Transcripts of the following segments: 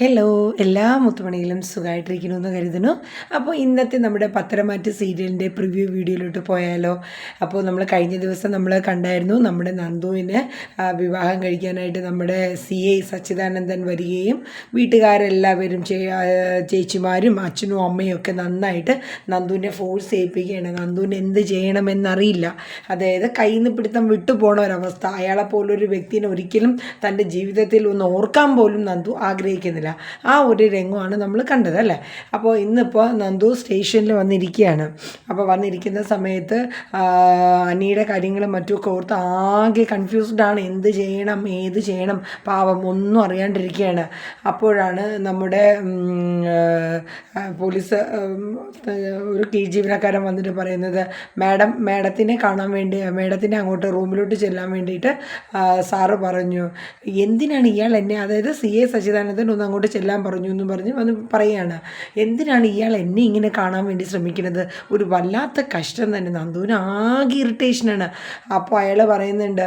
Hello എല്ലാ മുത്തുമണിയിലും സുഖമായിട്ടിരിക്കുന്നു എന്ന് കരുതുന്നു. അപ്പോൾ ഇന്നത്തെ നമ്മുടെ പത്തരമാറ്റ് സീരിയലിന്റെ പ്രിവ്യൂ വീഡിയോയിലോട്ട് പോയാലോ? അപ്പോൾ നമ്മൾ കഴിഞ്ഞ ദിവസം നമ്മൾ കണ്ടായിരുന്നു നമ്മുടെ നന്ദുവിന് വിവാഹം കഴിക്കാനായിട്ട് നമ്മുടെ സി ഐ സച്ചിദാനന്ദൻ വരികയും വീട്ടുകാരെല്ലാവരും ചേച്ചിമാരും അച്ഛനും അമ്മയും ഒക്കെ നന്നായിട്ട് നന്ദുവിനെ ഫോഴ്സ് ചെയ്യിപ്പിക്കുകയാണ്. നന്ദുവിന് എന്ത് ചെയ്യണമെന്നറിയില്ല. അതായത് കയ്യിൽ നിന്ന് പിടുത്തം വിട്ടുപോണ ഒരവസ്ഥ. അയാളെ പോലൊരു വ്യക്തിനെ ഒരിക്കലും തന്റെ ജീവിതത്തിൽ ഒന്ന് ഓർക്കാൻ പോലും നന്ദു ആഗ്രഹിക്കുന്നില്ല. ആ ഒരു രംഗമാണ് നമ്മൾ കണ്ടത് അല്ലേ? അപ്പോൾ ഇന്നിപ്പോൾ നന്ദു സ്റ്റേഷനിൽ വന്നിരിക്കുകയാണ്. അപ്പോൾ വന്നിരിക്കുന്ന സമയത്ത് അനിയുടെ കാര്യങ്ങളും മറ്റുമൊക്കെ ഓർത്ത് ആകെ കൺഫ്യൂസ്ഡ് ആണ്. എന്ത് ചെയ്യണം ഏത് ചെയ്യണം? പാവം ഒന്നും അറിയാണ്ടിരിക്കുകയാണ്. അപ്പോഴാണ് നമ്മുടെ പോലീസ് ഒരു കെ ജീവനക്കാരൻ വന്നിട്ട് പറയുന്നത് മാഡം മാഡത്തിനെ കാണാൻ വേണ്ടി മാഡത്തിനെ അങ്ങോട്ട് റൂമിലോട്ട് ചെല്ലാൻ വേണ്ടിയിട്ട് സാറ് പറഞ്ഞു. എന്തിനാണ് ഇയാൾ എന്നെ അതായത് സി എ സച്ചിദാനന്ദൻ ഒന്ന് അങ്ങോട്ട് ചെല്ലാൻ പറഞ്ഞു എന്ന് പറഞ്ഞ് വന്ന് പറയുകയാണ് എന്തിനാണ് ഇയാൾ എന്നെ ഇങ്ങനെ കാണാൻ വേണ്ടി ശ്രമിക്കുന്നത്? ഒരു വല്ലാത്ത കഷ്ടം തന്നെ. നന്ദുവിന് ആകെ ഇറിറ്റേഷനാണ് അപ്പോൾ അയാൾ പറയുന്നുണ്ട്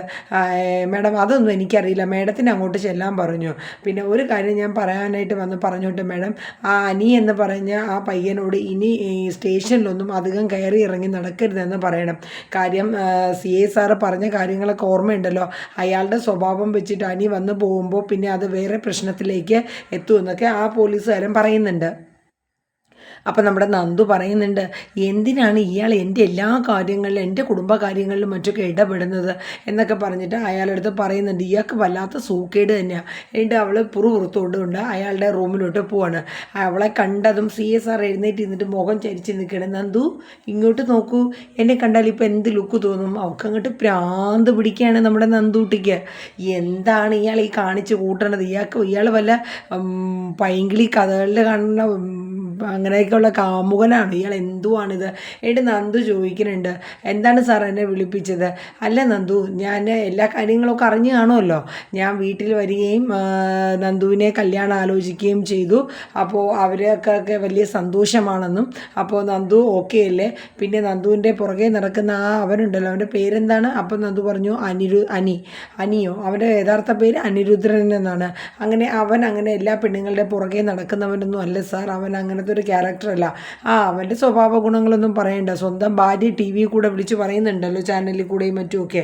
മേഡം അതൊന്നും എനിക്കറിയില്ല. മാഡത്തിന് അങ്ങോട്ട് ചെല്ലാൻ പറഞ്ഞു. പിന്നെ ഒരു കാര്യം ഞാൻ പറയാനായിട്ട് വന്ന് പറഞ്ഞോട്ടെ മാഡം. ആ അനി എന്ന് പറഞ്ഞ ആ പയ്യനോട് ഇനി സ്റ്റേഷനിലൊന്നും അധികം കയറി ഇറങ്ങി നടക്കരുതെന്ന് പറയണം. കാര്യം സി എ സാറ് പറഞ്ഞ കാര്യങ്ങളൊക്കെ ഓർമ്മയുണ്ടല്ലോ. അയാളുടെ സ്വഭാവം വെച്ചിട്ട് അനി വന്ന് പോകുമ്പോൾ പിന്നെ അത് വേറെ പ്രശ്നത്തിലേക്ക് എത്തുമെന്നൊക്കെ ആ പോലീസുകാരൻ പറയുന്നുണ്ട്. അപ്പം നമ്മുടെ നന്ദു പറയുന്നുണ്ട് എന്തിനാണ് ഇയാൾ എന്റെ എല്ലാ കാര്യങ്ങളിലും എന്റെ കുടുംബകാര്യങ്ങളിലും മറ്റൊക്കെ ഇടപെടുന്നത്? എന്നൊക്കെ പറഞ്ഞിട്ട് അയാളടുത്ത് പറയുന്നുണ്ട് ഇയാൾക്ക് വല്ലാത്ത സൂക്കേട് തന്നെയാണ് എന്നിട്ട് അവൾ പുറു പുറത്തുകൊണ്ടുകൊണ്ട് അയാളുടെ റൂമിലോട്ട് പോവാണ്. അവളെ കണ്ടതും സി എസ് ആർ എഴുന്നേറ്റ് ഇരുന്നിട്ട് മുഖം ചരിച്ച് നിൽക്കണം നന്ദു ഇങ്ങോട്ട് നോക്കൂ. എന്നെ കണ്ടാൽ ഇപ്പോൾ എന്ത് ലുക്ക് തോന്നും? അവൾക്ക് അങ്ങോട്ട് പ്രാന്ത് പിടിക്കുകയാണ് നമ്മുടെ നന്ദൂട്ടിക്ക്. എന്താണ് ഇയാൾ ഈ കാണിച്ച് കൂട്ടണത്? ഇയാൾക്ക് ഇയാൾ വല്ല പൈങ്കിളി കഥകളിൽ കാണുന്ന അങ്ങനെയൊക്കെയുള്ള കാമുകനാണ്. ഇയാൾ എന്തുവാണിത്? എന്നിട്ട് നന്ദു ചോദിക്കുന്നുണ്ട്. എന്താണ് സാർ എന്നെ വിളിപ്പിച്ചത്? അല്ല നന്ദു ഞാൻ എല്ലാ കാര്യങ്ങളൊക്കെ അറിഞ്ഞു കാണുമല്ലോ. ഞാൻ വീട്ടിൽ വരികയും നന്ദുവിനെ കല്യാണം ആലോചിക്കുകയും ചെയ്തു. അപ്പോൾ അവരൊക്കെ വലിയ സന്തോഷമാണെന്നും അപ്പോൾ നന്ദു ഓക്കെ അല്ലേ? പിന്നെ നന്ദുവിന്റെ പുറകെ നടക്കുന്ന ആ അവനുണ്ടല്ലോ അവന്റെ പേരെന്താണ്? അപ്പോൾ നന്ദു പറഞ്ഞു അനിരു അനി. അനിയോ? അവന്റെ യഥാർത്ഥ പേര് അനിരുദ്രൻ എന്നാണ്. അങ്ങനെ അവൻ അങ്ങനെ എല്ലാ പെണ്ണുങ്ങളുടെ പുറകെ നടക്കുന്നവനൊന്നും അല്ല സാർ. അവൻ അങ്ങനത്തെ ഒരു ക്യാരക്ടറല്ല ആ അവന്റെ സ്വഭാവ ഗുണങ്ങളൊന്നും പറയണ്ട. സ്വന്തം ഭാര്യ ടി വി കൂടെ വിളിച്ച് പറയുന്നുണ്ടല്ലോ ചാനലിൽ കൂടെയും മറ്റുമൊക്കെ.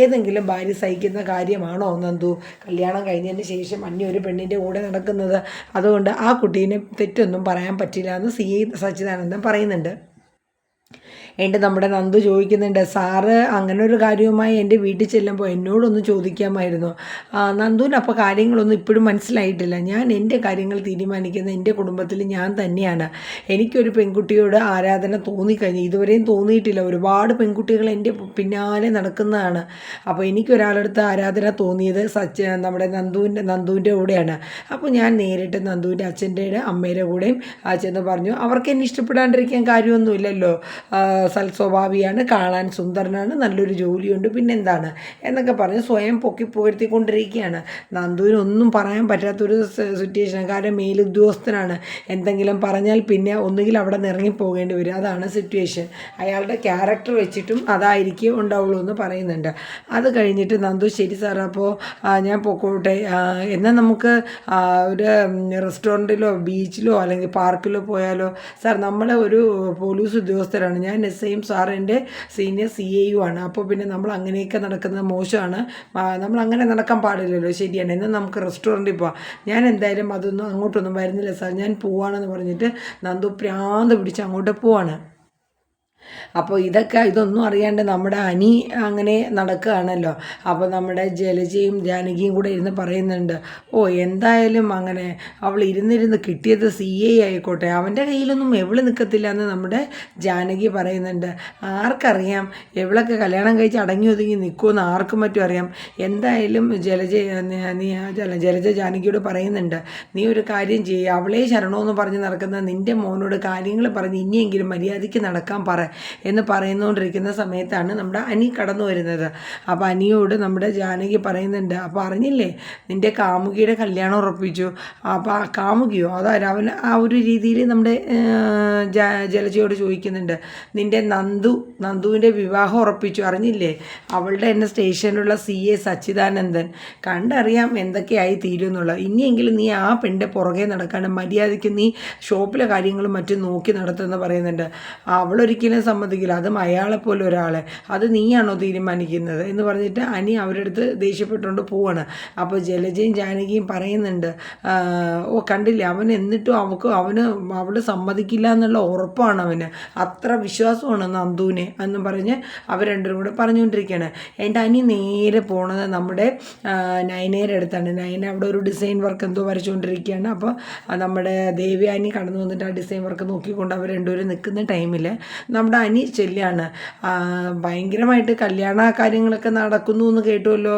ഏതെങ്കിലും ഭാര്യ സഹിക്കുന്ന കാര്യമാണോ നന്ദു? കല്യാണം കഴിഞ്ഞതിന് ശേഷം അന്യ ഒരു പെണ്ണിന്റെ കൂടെ നടക്കുന്നത്. അതുകൊണ്ട് ആ കുട്ടീനെ തെറ്റൊന്നും പറയാൻ പറ്റില്ല എന്ന് സി സച്ചിദാനന്ദൻ പറയുന്നുണ്ട്. എന്റെ നമ്മുടെ നന്ദു ചോദിക്കുന്നുണ്ട് സാറ് അങ്ങനെ ഒരു കാര്യവുമായി എന്റെ വീട്ടിൽ ചെല്ലുമ്പോൾ എന്നോടൊന്ന് ചോദിക്കാമായിരുന്നു. നന്ദുവിന് അപ്പോൾ കാര്യങ്ങളൊന്നും ഇപ്പോഴും മനസ്സിലായിട്ടില്ല. ഞാൻ എന്റെ കാര്യങ്ങൾ തീരുമാനിക്കുന്ന എന്റെ കുടുംബത്തിൽ ഞാൻ തന്നെയാണ്. എനിക്കൊരു പെൺകുട്ടിയോട് ആരാധന തോന്നിക്കഴിഞ്ഞു. ഇതുവരെയും തോന്നിയിട്ടില്ല. ഒരുപാട് പെൺകുട്ടികൾ എന്റെ പിന്നാലെ നടക്കുന്നതാണ്. അപ്പോൾ എനിക്കൊരാളടുത്ത് ആരാധന തോന്നിയത് സച്ച നമ്മുടെ നന്ദുവിന്റെ നന്ദുവിന്റെ കൂടെയാണ്. അപ്പോൾ ഞാൻ നേരിട്ട് നന്ദുവിന്റെ അച്ഛന്റെ അമ്മയുടെ കൂടെയും അച്ഛൻ പറഞ്ഞു അവർക്ക് എന്നെ ഇഷ്ടപ്പെടാണ്ടിരിക്കാൻ കാര്യമൊന്നുമില്ലല്ലോ. സൽസ്വഭാവിയാണ് കാണാൻ സുന്ദരനാണ് നല്ലൊരു ജോലിയുണ്ട് പിന്നെന്താണ്? എന്നൊക്കെ പറഞ്ഞ് സ്വയം പൊക്കി പുകഴ്ത്തിക്കൊണ്ടിരിക്കുകയാണ്. നന്ദുവിനൊന്നും പറയാൻ പറ്റാത്തൊരു സിറ്റുവേഷൻ കാരണം മേലുദ്യോഗസ്ഥനാണ്. എന്തെങ്കിലും പറഞ്ഞാൽ പിന്നെ ഒന്നുകിൽ അവിടെ നിന്ന് ഇറങ്ങിപ്പോകേണ്ടി വരും. അതാണ് സിറ്റുവേഷൻ അയാളുടെ ക്യാരക്ടർ വെച്ചിട്ടും അതായിരിക്കും ഉണ്ടാവുള്ളൂ എന്ന് പറയുന്നുണ്ട്. അത് കഴിഞ്ഞിട്ട് നന്ദു ശരി സാർ അപ്പോൾ ഞാൻ പൊക്കോട്ടെ. എന്നാൽ നമുക്ക് ഒരു റെസ്റ്റോറന്റിലോ ബീച്ചിലോ അല്ലെങ്കിൽ പാർക്കിലോ പോയാലോ? സാർ നമ്മളെ ഒരു പോലീസ് ഉദ്യോഗസ്ഥരാണ്. ഞാൻ എസ് ഐയും sir senior C A U ആണ്. അപ്പോൾ പിന്നെ നമ്മൾ അങ്ങനെയൊക്കെ നടക്കുന്നത് മോശമാണ്. നമ്മൾ അങ്ങനെ നടക്കാൻ പാടില്ലല്ലോ. ശരിയാണ്. എന്നാൽ നമുക്ക് റെസ്റ്റോറന്റിൽ പോവാം. ഞാൻ എന്തായാലും അതൊന്നും അങ്ങോട്ടൊന്നും വരുന്നില്ല സാർ. ഞാൻ പോവാണെന്ന് പറഞ്ഞിട്ട് നന്ദു പ്രാന്ത് പിടിച്ച് അങ്ങോട്ട് പോവാണ്. അപ്പോൾ ഇതൊക്കെ ഇതൊന്നും അറിയാണ്ട് നമ്മുടെ അനി അങ്ങനെ നടക്കുകയാണല്ലോ അപ്പോൾ നമ്മുടെ ജലജയും ജാനകിയും കൂടെ ഇരുന്ന് പറയുന്നുണ്ട് ഓ എന്തായാലും അങ്ങനെ അവൾ ഇരുന്നിരുന്ന് കിട്ടിയത് സി എ ആയിക്കോട്ടെ. അവന്റെ കയ്യിലൊന്നും എവൾ നിൽക്കത്തില്ല എന്ന് നമ്മുടെ ജാനകി പറയുന്നുണ്ട്. ആർക്കറിയാം എവളൊക്കെ കല്യാണം കഴിച്ച് അടങ്ങി ഒതുങ്ങി നിൽക്കുമെന്ന് ആർക്കും മറ്റും അറിയാം. എന്തായാലും ജലജ നീ- ജലജ ജാനകിയോട് പറയുന്നുണ്ട് നീ ഒരു കാര്യം ചെയ്യുക അവളെ ശരണമെന്ന് പറഞ്ഞ് നടക്കുന്ന നിന്റെ മോനോട് കാര്യങ്ങൾ പറഞ്ഞ് ഇനിയെങ്കിലും മര്യാദയ്ക്ക് നടക്കാൻ പറ. എന്ന് പറയുന്നുകൊണ്ടിരിക്കുന്ന സമയത്താണ് നമ്മുടെ അനി കടന്നു വരുന്നത്. അപ്പോൾ അനിയോട് നമ്മുടെ ജാനകി പറയുന്നുണ്ട് അപ്പോൾ അറിഞ്ഞില്ലേ? നിന്റെ കാമുകിയുടെ കല്യാണം ഉറപ്പിച്ചു. അപ്പോൾ ആ കാമുകിയോ അതായത് അവൻ ആ ഒരു രീതിയിൽ നമ്മുടെ ജലജയോട് ചോദിക്കുന്നുണ്ട് നിന്റെ നന്ദു നന്ദുവിന്റെ വിവാഹം ഉറപ്പിച്ചു. അറിഞ്ഞില്ലേ? അവളുടെ തന്നെ സ്റ്റേഷനിലുള്ള സി എ സച്ചിദാനന്ദൻ. കണ്ടറിയാം എന്തൊക്കെയായി തീരുമെന്നുള്ളത്. ഇനിയെങ്കിലും നീ ആ പെണ്ണിന്റെ പുറകെ നടക്കാണ്ട് മര്യാദയ്ക്ക് നീ ഷോപ്പിലെ കാര്യങ്ങളും മറ്റും നോക്കി നടത്തുമെന്ന് പറയുന്നുണ്ട്. അവളൊരിക്കലും സമ്മതിക്കില്ല. അതും അയാളെപ്പോലെ ഒരാളെ. അത് നീയാണോ തീരുമാനിക്കുന്നത്? എന്ന് പറഞ്ഞിട്ട് അനി അവരുടെ അടുത്ത് ദേഷ്യപ്പെട്ടുകൊണ്ട് പോവാണ്. അപ്പോൾ ജലജയും ജാനകിയും പറയുന്നുണ്ട് ഓ കണ്ടില്ല? അവൻ എന്നിട്ടും അവൾക്ക് അവന് അവൾ സമ്മതിക്കില്ല എന്നുള്ള ഉറപ്പാണ് അവന്. അത്ര വിശ്വാസമാണ് നന്ദുവിനെ എന്ന് പറഞ്ഞ് അവർ രണ്ടുപേരും കൂടെ പറഞ്ഞുകൊണ്ടിരിക്കുകയാണ്. എന്റെ അനി നേരെ പോണത് നമ്മുടെ നയനേരെ അടുത്താണ്. നയന അവിടെ ഒരു ഡിസൈൻ വർക്ക് എന്തോ വരച്ചുകൊണ്ടിരിക്കുകയാണ്. അപ്പോൾ നമ്മുടെ ദേവി അനി കടന്നു വന്നിട്ട് ആ ഡിസൈൻ വർക്ക് നോക്കിക്കൊണ്ട് അവർ രണ്ടുപേരും നിൽക്കുന്ന ടൈമിൽ നമ്മുടെ അനി ചെല്ലാണ് ഭയങ്കരമായിട്ട് കല്യാണ കാര്യങ്ങളൊക്കെ നടക്കുന്നു എന്ന് കേട്ടുമല്ലോ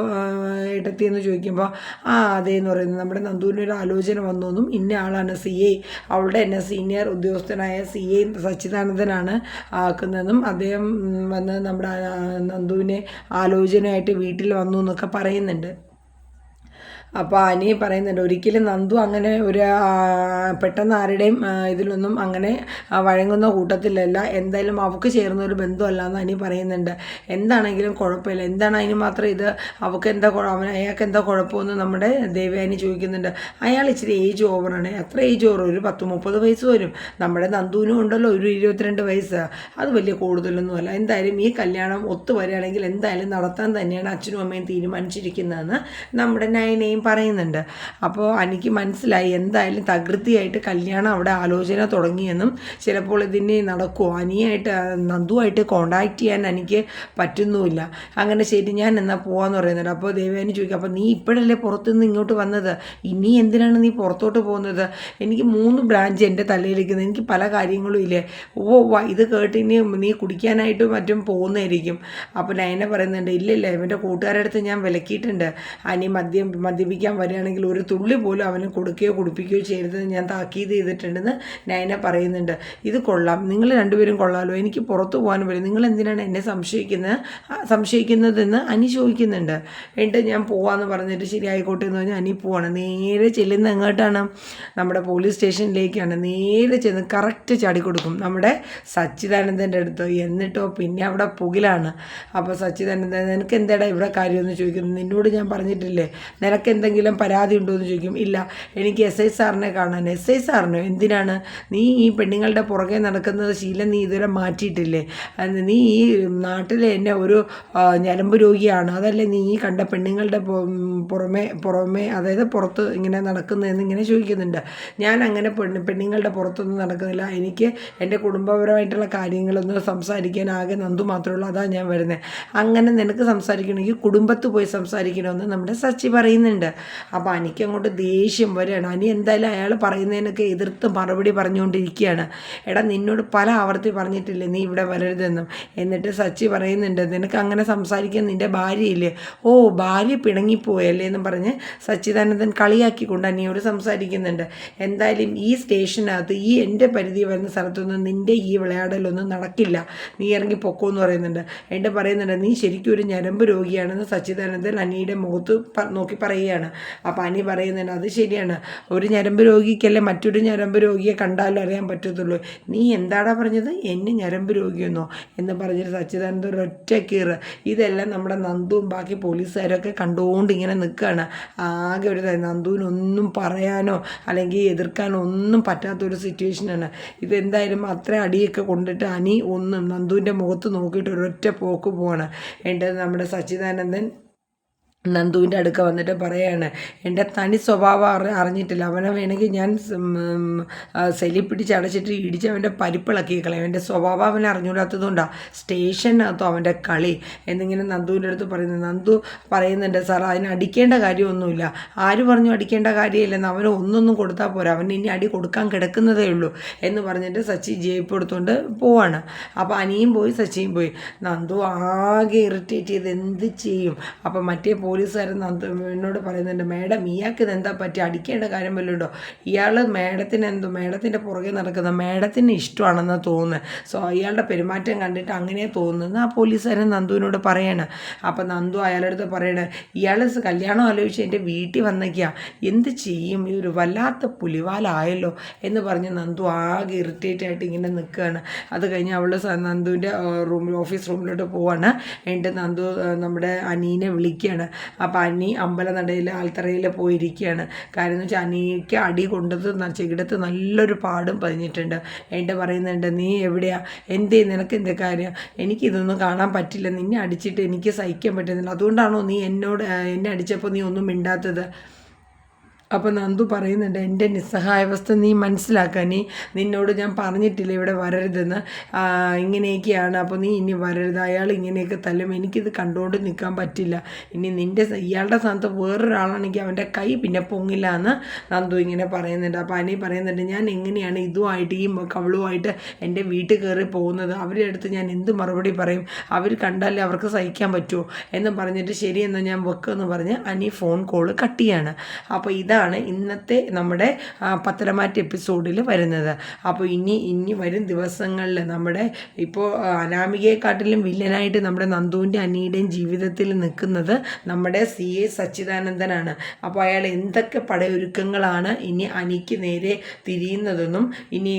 ഏട്ടത്തി എന്ന് ചോദിക്കുമ്പോൾ ആ അതെ എന്ന് പറയുന്നത് നമ്മുടെ നന്ദുവിന് ഒരു ആലോചന വന്നു എന്നും ഇന്ന ആളാണ് സി എ അവളുടെ തന്നെ സീനിയർ ഉദ്യോഗസ്ഥനായ സി എ സച്ചിദാനന്ദനാണ് ആക്കുന്നതെന്നും അദ്ദേഹം വന്ന് നമ്മുടെ നന്ദുവിനെ ആലോചനയായിട്ട് വീട്ടിൽ വന്നു എന്നൊക്കെ പറയുന്നുണ്ട്. അപ്പോൾ അനി പറയുന്നുണ്ട് ഒരിക്കലും നന്ദു അങ്ങനെ ഒരു പെട്ടെന്ന് ആരുടെയും ഇതിലൊന്നും അങ്ങനെ വഴങ്ങുന്ന കൂട്ടത്തിലല്ല. എന്തായാലും അവക്ക് ചേർന്ന ഒരു ബന്ധമല്ല എന്ന് അനി പറയുന്നുണ്ട്. എന്താണെങ്കിലും കുഴപ്പമില്ല. എന്താണ് അതിന് മാത്രം ഇത്? അവൾക്ക് എന്താ അവൻ അയാൾക്ക് എന്താ കുഴപ്പമെന്ന് നമ്മുടെ ദേവയാനി ചോദിക്കുന്നുണ്ട്. അയാൾ ഇച്ചിരി ഏജ് ഓവറാണ് എത്ര ഏജ് ഓവർ ഒരു പത്ത് മുപ്പത് വയസ്സ് വരും. നമ്മുടെ നന്ദുവിനും ഉണ്ടല്ലോ ഒരു ഇരുപത്തിരണ്ട് വയസ്സ്. അത് വലിയ കൂടുതലൊന്നുമല്ല എന്തായാലും ഈ കല്യാണം ഒത്തു വരികയാണെങ്കിൽ എന്തായാലും നടത്താൻ തന്നെയാണ് അച്ഛനും അമ്മയും തീരുമാനിച്ചിരിക്കുന്നതെന്ന് നമ്മുടെ നയനയും പറയുന്നുണ്ട്. അപ്പോൾ എനിക്ക് മനസ്സിലായി എന്തായാലും തകൃതിയായിട്ട് കല്യാണം അവിടെ ആലോചന തുടങ്ങിയെന്നും ചിലപ്പോൾ ഇതിന് നടക്കുമോ അനിയായിട്ട് നന്ദുവായിട്ട് കോണ്ടാക്ട് ചെയ്യാൻ എനിക്ക് പറ്റുന്നുമില്ല. അങ്ങനെ ശരി ഞാൻ എന്നാൽ പോകാമെന്ന് പറയുന്നുണ്ട്. അപ്പോൾ ദേവേനി ചോദിക്കും അപ്പോൾ നീ ഇപ്പോഴല്ലേ പുറത്തുനിന്ന് ഇങ്ങോട്ട് വന്നത്? ഇനി എന്തിനാണ് നീ പുറത്തോട്ട് പോകുന്നത്? എനിക്ക് മൂന്ന് ബ്രാഞ്ച് എന്റെ തലയിലിരിക്കുന്നത് എനിക്ക് പല കാര്യങ്ങളും ഇല്ലേ? ഓ ഇത് കേട്ട് ഇനി നീ കുടിക്കാനായിട്ട് മറ്റും പോകുന്നതായിരിക്കും. അപ്പോൾ നയനെ പറയുന്നുണ്ട് ഇല്ലില്ല ഇവന്റെ കൂട്ടുകാരുടെ അടുത്ത് ഞാൻ വിലക്കിയിട്ടുണ്ട്. അനി മദ്യം മദ്യം മദ്യപിക്കാൻ വരികയാണെങ്കിൽ ഒരു തുള്ളി പോലും അവന് കൊടുക്കുകയോ കുടിപ്പിക്കുകയോ ചെയ്യരുതെന്ന് ഞാൻ താക്കീത് ചെയ്തിട്ടുണ്ടെന്ന് നയന പറയുന്നുണ്ട്. ഇത് കൊള്ളാം. നിങ്ങൾ രണ്ടുപേരും കൊള്ളാമല്ലോ എനിക്ക് പുറത്തു പോകാൻ വരും നിങ്ങൾ എന്തിനാണ് എന്നെ സംശയിക്കുന്നത് സംശയിക്കുന്നതെന്ന് അനി ചോദിക്കുന്നുണ്ട്. എന്നിട്ട് ഞാൻ പോവാന്ന് പറഞ്ഞിട്ട് ശരി ആയിക്കോട്ടെ എന്ന് പറഞ്ഞാൽ അനി പോവാണ്. നേരെ ചെല്ലുന്ന എങ്ങോട്ടാണ്? നമ്മുടെ പോലീസ് സ്റ്റേഷനിലേക്കാണ്. നേരെ ചെന്ന് കറക്റ്റ് ചാടിക്കൊടുക്കും. നമ്മുടെ സച്ചിദാനന്ദന്റെ അടുത്ത്. എന്നിട്ടോ പിന്നെ അവിടെ പുകിലാണ്. അപ്പോൾ സച്ചിദാനന്ദൻ നിനക്ക് എന്താടാ ഇവിടെ കാര്യമെന്ന് ചോദിക്കുന്നു. നിന്നോട് ഞാൻ പറഞ്ഞിട്ടില്ലേ? നിനക്ക് എന്തെങ്കിലും പരാതി ഉണ്ടോ എന്ന് ചോദിക്കും. ഇല്ല എനിക്ക് എസ് ഐ സാറിനെ കാണാൻ. എസ് ഐ സാറിനോ? എന്തിനാണ്? നീ ഈ പെണ്ണുങ്ങളുടെ പുറകെ നടക്കുന്നത് ശീലം നീ ഇതുവരെ മാറ്റിയിട്ടില്ലേ? നീ ഈ നാട്ടിലെ എന്നെ ഒരു ഞരമ്പ് രോഗിയാണ്. അതല്ലേ നീ ഈ കണ്ട പെണ്ണുങ്ങളുടെ പുറമേ പുറമെ അതായത് പുറത്ത് ഇങ്ങനെ നടക്കുന്നതെന്ന് ഇങ്ങനെ ചോദിക്കുന്നുണ്ട്. ഞാൻ അങ്ങനെ പെണ്ണ് പെണ്ണുങ്ങളുടെ പുറത്തൊന്നും നടക്കുന്നില്ല. എനിക്ക് എന്റെ കുടുംബപരമായിട്ടുള്ള കാര്യങ്ങളൊന്നും സംസാരിക്കാൻ ആകെ നന്ദു മാത്രമേ ഉള്ളൂ. അതാണ് ഞാൻ വരുന്നത് അങ്ങനെ നിനക്ക് സംസാരിക്കണമെങ്കിൽ കുടുംബത്ത് പോയി സംസാരിക്കണമെന്ന് നമ്മുടെ സച്ചി പറയുന്നുണ്ട്. അപ്പോൾ അനിക്ക് അങ്ങോട്ട് ദേഷ്യം വരികയാണ്. അനി എന്തായാലും അയാൾ പറയുന്നതിനൊക്കെ എതിർത്ത് മറുപടി പറഞ്ഞുകൊണ്ടിരിക്കുകയാണ്. എടാ നിന്നോട് പല ആവർത്തി പറഞ്ഞിട്ടില്ലേ നീ ഇവിടെ വരരുതെന്നും. എന്നിട്ട് സച്ചി പറയുന്നുണ്ട് നിനക്ക് അങ്ങനെ സംസാരിക്കാൻ നിന്റെ ഭാര്യയില്ലേ? ഓ ഭാര്യ പിണങ്ങിപ്പോയല്ലേ? എന്ന് പറഞ്ഞ് സച്ചിദാനന്ദൻ കളിയാക്കിക്കൊണ്ട് അനിയോട് സംസാരിക്കുന്നുണ്ട്. എന്തായാലും ഈ സ്റ്റേഷനകത്ത് ഈ എന്റെ പരിധി വരുന്ന സ്ഥലത്തൊന്നും നിന്റെ ഈ വിളയാടലൊന്നും നടക്കില്ല. നീ ഇറങ്ങി പൊക്കോ എന്ന് പറയുന്നുണ്ട്. എന്റെ പറയുന്നുണ്ട് നീ ശരിക്കും ഒരു ഞരമ്പ് രോഗിയാണെന്ന് സച്ചിദാനന്ദൻ അനിയുടെ മുഖത്ത് നോക്കി പറയുകയാണ്. അപ്പോൾ അനി പറയുന്നതിന് അത് ശരിയാണ്. ഒരു ഞരമ്പ് രോഗിക്കല്ലേ മറ്റൊരു ഞരമ്പ് രോഗിയെ കണ്ടാലും അറിയാൻ പറ്റത്തുള്ളൂ. നീ എന്താടാ പറഞ്ഞത്? എന്നെ ഞരമ്പ് രോഗിയെന്നോ? എന്ന് പറഞ്ഞിട്ട് സച്ചിദാനന്ദ ഒരൊറ്റ കീറ്. ഇതെല്ലാം നമ്മുടെ നന്ദുവും ബാക്കി പോലീസുകാരൊക്കെ കണ്ടുകൊണ്ട് ഇങ്ങനെ നിൽക്കുകയാണ് ആകെ ഒരു. നന്ദുവിനൊന്നും പറയാനോ അല്ലെങ്കിൽ എതിർക്കാനോ ഒന്നും പറ്റാത്തൊരു സിറ്റുവേഷനാണ്. ഇതെന്തായാലും അത്ര അടിയൊക്കെ കൊണ്ടിട്ട് അനി ഒന്നും നന്ദുവിന്റെ മുഖത്ത് നോക്കിയിട്ട് ഒരൊറ്റ പോക്ക് പോവാണ്. എന്റെ നമ്മുടെ സച്ചിദാനന്ദൻ നന്ദുവിന്റെ അടുക്ക വന്നിട്ട് പറയാണ് എന്റെ തനി സ്വഭാവം അറി അറിഞ്ഞിട്ടില്ല. അവനെ വേണമെങ്കിൽ ഞാൻ സെലി പിടിച്ച് അടച്ചിട്ട് ഇടിച്ച് അവന്റെ പരിപ്പിളക്കി കളയും. എന്റെ സ്വഭാവം അവൻ അറിഞ്ഞൂടാത്തതുകൊണ്ടാണ് സ്റ്റേഷനകത്തോ അവന്റെ കളി. എന്നിങ്ങനെ നന്ദുവിന്റെ അടുത്ത് പറയുന്നത് നന്ദു പറയുന്നുണ്ട് സാർ അതിന് അടിക്കേണ്ട കാര്യമൊന്നുമില്ല. ആര് പറഞ്ഞു അടിക്കേണ്ട കാര്യമില്ലെന്ന്? അവന് ഒന്നൊന്നും കൊടുത്താൽ പോരാ. അവൻ ഇനി അടി കൊടുക്കാൻ കിടക്കുന്നതേ ഉള്ളൂ. എന്ന് പറഞ്ഞിട്ട് സച്ചി ജയിപ്പ് എടുത്തുകൊണ്ട് പോവാണ്. അപ്പോൾ അനിയും പോയി സച്ചിയും പോയി. നന്ദു ആകെ ഇറിറ്റേറ്റ് ചെയ്ത് എന്ത് ചെയ്യും? അപ്പോൾ മറ്റേ പോലീസുകാരൻ എന്നോട് പറയുന്നുണ്ട് മേഡം ഇയാൾക്ക് ഇതെന്താ പറ്റി? അടിക്കേണ്ട കാര്യം വല്ലതുണ്ടോ ഇയാൾ മേഡത്തിന് എന്തോ മേഡത്തിന്റെ പുറകെ നടക്കുന്ന മേഡത്തിന് ഇഷ്ടമാണെന്ന് തോന്നുന്നു. സോ അയാളുടെ പെരുമാറ്റം കണ്ടിട്ട് അങ്ങനെ തോന്നുന്നു ആ പോലീസുകാരൻ നന്ദുവിനോട് പറയണം. അപ്പം നന്ദു അയാളുടെ അടുത്ത് പറയണേ ഇയാൾ കല്യാണം ആലോചിച്ച് എന്റെ വീട്ടിൽ വന്നേക്കാം. എന്ത് ചെയ്യും? ഈ ഒരു വല്ലാത്ത പുലിവാലായല്ലോ? എന്ന് പറഞ്ഞ് നന്ദു ആകെ ഇറിറ്റേറ്റ് ആയിട്ട് ഇങ്ങനെ നിൽക്കുകയാണ് അത് കഴിഞ്ഞ് അവൾ നന്ദുവിന്റെ റൂമിൽ ഓഫീസ് റൂമിലോട്ട് പോവാണ്. എന്നിട്ട് നന്ദു നമ്മുടെ അനീനെ വിളിക്കുകയാണ് അപ്പോൾ അനി അമ്പലനടയിൽ ആൽത്തറയിൽ പോയിരിക്കുകയാണ് കാര്യം എന്ന് വെച്ചാൽ അനിക്ക് അടി കൊണ്ടത് ചെകിടത്ത് നല്ലൊരു പാടും പതിഞ്ഞിട്ടുണ്ട്. എന്റെ പറയുന്നുണ്ട് നീ എവിടെയാ? എന്തേ? നിനക്ക് എന്ത് കാര്യം? എനിക്കിതൊന്നും കാണാൻ പറ്റില്ല. നിന്നെ അടിച്ചിട്ട് എനിക്ക് സഹിക്കാൻ പറ്റുന്നില്ല. അതുകൊണ്ടാണോ നീ എന്നോട് എന്നെ അടിച്ചപ്പോൾ നീ ഒന്നും മിണ്ടാത്തത്? അപ്പോൾ നന്ദു പറയുന്നുണ്ട് എന്റെ നിസ്സഹായാവസ്ഥ നീ മനസ്സിലാക്കാൻ. നീ നിന്നോട് ഞാൻ പറഞ്ഞിട്ടില്ല ഇവിടെ വരരുതെന്ന്. ഇങ്ങനെയൊക്കെയാണ്. അപ്പോൾ നീ ഇനി വരരുത്. അയാൾ ഇങ്ങനെയൊക്കെ തല്ലും. എനിക്കിത് കണ്ടുകൊണ്ട് നിൽക്കാൻ പറ്റില്ല. ഇനി നിന്റെ ഇയാളുടെ സ്ഥാനത്ത് വേറൊരാളാണെങ്കിൽ അവന്റെ കൈ പിന്നെ പൊങ്ങില്ല എന്ന് നന്ദു ഇങ്ങനെ പറയുന്നുണ്ട്. അപ്പോൾ അനി പറയുന്നുണ്ട് ഞാൻ എങ്ങനെയാണ് ഇതുമായിട്ട് ഈ കവളുമായിട്ട് എന്റെ വീട്ടിൽ കയറി പോകുന്നത്? അവരുടെ അടുത്ത് ഞാൻ എന്ത് മറുപടി പറയും? അവർ കണ്ടാലേ അവർക്ക് സഹിക്കാൻ പറ്റുമോ എന്ന് പറഞ്ഞിട്ട് ശരിയെന്നാൽ ഞാൻ വെക്കുമെന്ന് പറഞ്ഞ് അനി ഫോൺ കോൾ കട്ടിയാണ് അപ്പോൾ ഇതാണ് ഇന്നത്തെ നമ്മുടെ പത്തരമാറ്റ് എപ്പിസോഡിൽ വരുന്നത്. അപ്പോൾ ഇനി ഇനി വരും ദിവസങ്ങളിൽ നമ്മുടെ ഇപ്പോൾ അനാമികയെക്കാട്ടിലും വില്ലനായിട്ട് നമ്മുടെ നന്ദുവിന്റെ അനിയുടെയും ജീവിതത്തിൽ നിൽക്കുന്നത് നമ്മുടെ സി എ സച്ചിദാനന്ദനാണ്. അപ്പോൾ അയാൾ എന്തൊക്കെ പടയൊരുക്കങ്ങളാണ് ഇനി അനിക്ക് നേരെ തിരിയുന്നതെന്നും ഇനി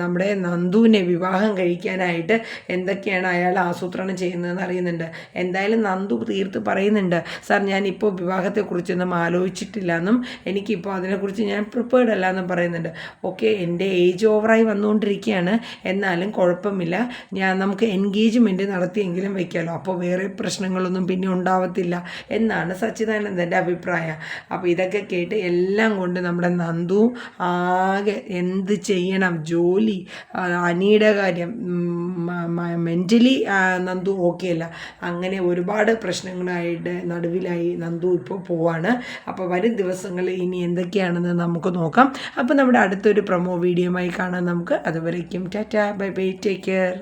നമ്മുടെ നന്ദുവിനെ വിവാഹം കഴിക്കാനായിട്ട് എന്തൊക്കെയാണ് അയാൾ ആസൂത്രണം ചെയ്യുന്നതെന്ന് അറിയുന്നുണ്ട്. എന്തായാലും നന്ദു തീർത്ത് പറയുന്നുണ്ട് സാർ ഞാനിപ്പോൾ വിവാഹത്തെക്കുറിച്ചൊന്നും ആലോചിച്ചിട്ടില്ല എന്നും എനിക്കിപ്പോൾ അതിനെക്കുറിച്ച് ഞാൻ പ്രിപ്പേർഡ് അല്ല എന്ന് പറയുന്നുണ്ട്. ഓക്കെ എന്റെ ഏജ് ഓവറായി വന്നുകൊണ്ടിരിക്കുകയാണ്. എന്നാലും കുഴപ്പമില്ല. ഞാൻ നമുക്ക് എൻഗേജ്മെന്റ് നടത്തിയെങ്കിലും വെക്കാമല്ലോ അപ്പോൾ വേറെ പ്രശ്നങ്ങളൊന്നും പിന്നെ ഉണ്ടാവത്തില്ല എന്നാണ് സച്ചിദാനന്ദന്റെ അഭിപ്രായം. അപ്പോൾ ഇതൊക്കെ കേട്ട് എല്ലാം കൊണ്ട് നമ്മുടെ നന്ദു ആകെ എന്ത് ചെയ്യണം? ജോലി അനിയുടെ കാര്യം മെന്റലി നന്ദു ഓക്കെ അല്ല. അങ്ങനെ ഒരുപാട് പ്രശ്നങ്ങളായിട്ട് നടുവിലായി നന്ദു ഇപ്പോൾ പോവാണ്. അപ്പോൾ വരും ദിവസങ്ങളിൽ ഇനി എന്തൊക്കെയാണെന്ന് നമുക്ക് നോക്കാം. അപ്പോൾ നമ്മുടെ അടുത്തൊരു പ്രൊമോ വീഡിയോ ആയി കാണാം നമുക്ക്. അതുവരേക്കും tata. Bye bye. Take care